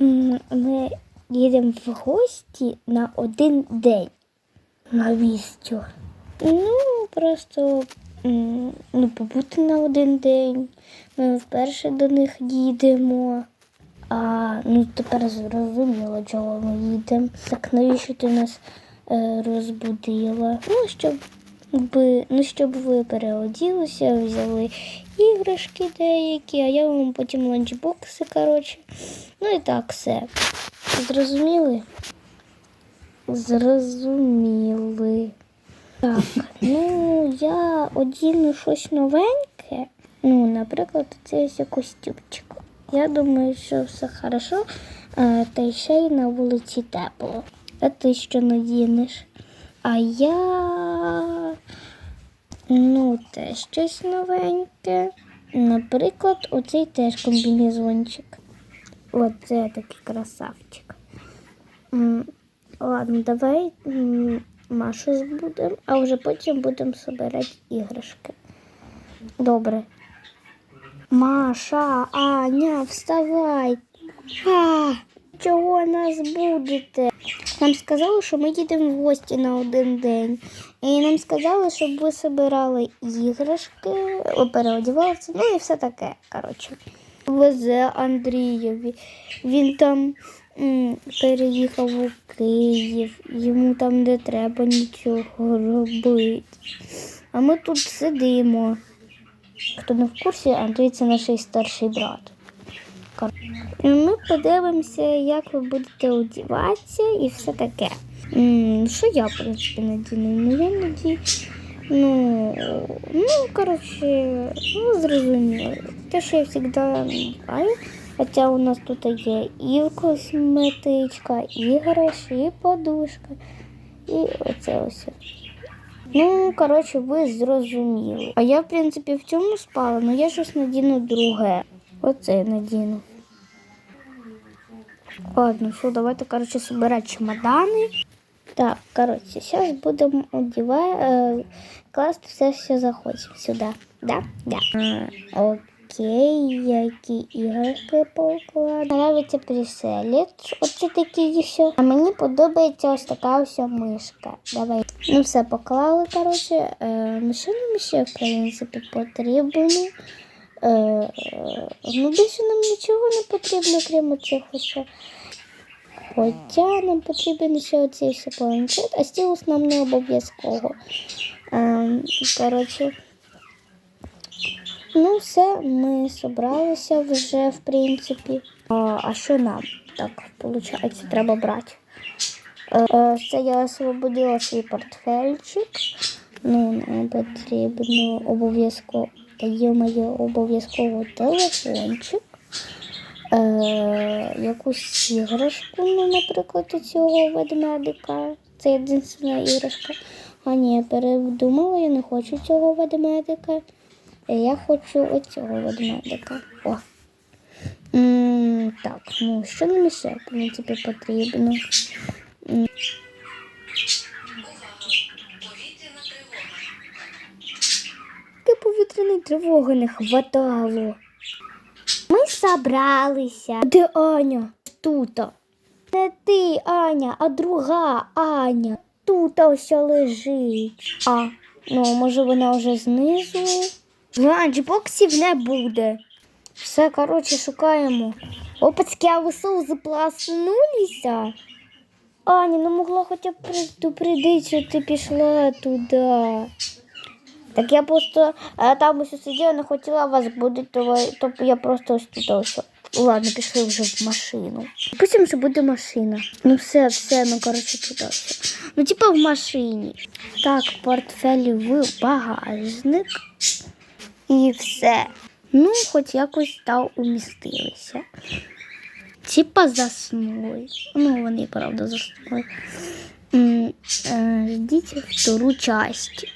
Ми їдемо в гості на один день. Навіщо? Ну, просто ну, побути на один день. Ми вперше до них їдемо. А ну тепер зрозуміло, чого ми їдемо. Так навіщо ти нас е, розбудила? Ну, щоб ви, ну, щоб ви переоділися, взяли іграшки деякі, а я вам потім ланчбокси, коротше. Ну і так все. Зрозуміли? Зрозуміли. Так, ну я одіну щось новеньке. Ну, наприклад, це ось костюмчик. Я думаю, що все хорошо, е, та й ще й на вулиці тепло. А ти що надінеш? А я ну, теж щось новеньке. Наприклад, оцей теж комбінезончик. Оце такий красавчик. Ладно, давай Машу збудемо, а вже потім будемо збирати іграшки. Добре. Маша, Аня, вставай. А, чого нас будете? Нам сказали, що ми їдемо в гості на один день. І нам сказали, щоб ви збирали іграшки, переодівалися, ну і все таке. Коротше. Везе Андрієві. Він там м, переїхав у Київ, йому там не треба нічого робити. А ми тут сидимо. Хто не в курсі, Андрій це наш старший брат. Ми подивимося, як ви будете одіватися і все таке. Що я, в принципі, надіну? Ну, я надію. Ну, ну, коротше, ну, зрозуміло. Те, що я завжди надіваю. Хоча у нас тут є і косметичка, і гроші, і подушка, і оце ось. Ну, коротше, ви зрозуміли. А я, в принципі, в цьому спала, але я щось надіну друге. Оце надіну. Ладно, все, давайте, коротше, собирати чемодани. Так, коротше, зараз будемо одівати, е, класти все, що захочемо сюди. Да? Да. А, окей, які іграшки покладу. Нравиться прицелець, оце такі і все. А мені подобається ось така ось мишка. Давай. Ну все, поклали, коротше. Е, нам ще, в принципі, потрібно? Е, е, ну, більше нам нічого не потрібно, крім цих ось. Хоча нам потрібен ще оцей ще планшет, а стілус нам не обов'язково. Ем, коротше, ну все, ми зібралися вже, в принципі. А, а що нам? Так, виходить, треба брати. Е, е, Це я освободила свій портфельчик. Ну, нам потрібно обов'язково, є моє обов'язково телефончик. Е, якусь іграшку, ну, наприклад, цього ведмедика. Це єдина іграшка. А ні, я передумала, я не хочу цього ведмедика. Я хочу оцього ведмедика. О. М, так, ну що нам ще, в принципі, потрібно? М. Таки повітряної тривоги не хватало. Ми собралися. Де Аня? Тут. Не ти, Аня, а друга Аня. Тут ось лежить. А, ну, може вона вже знизу. Ланчбоксів не буде. Все, коротше, шукаємо. Опацьки, а ви запласнулися? Аня, ну могла хоча б предупредити, що ти пішла туди. Так я просто е, там ось сиділа, не хотіла вас будити, то, то я просто ось тут. Ладно, пішли вже в машину. Потім що буде машина. Ну все, все, ну коротше тут. Ну, типа в машині. Так, портфелі в багажник. І все. Ну, хоч якось там умістилися. Типа заснули. Ну, вони, правда, заснули. Е, Ждіть втору часть.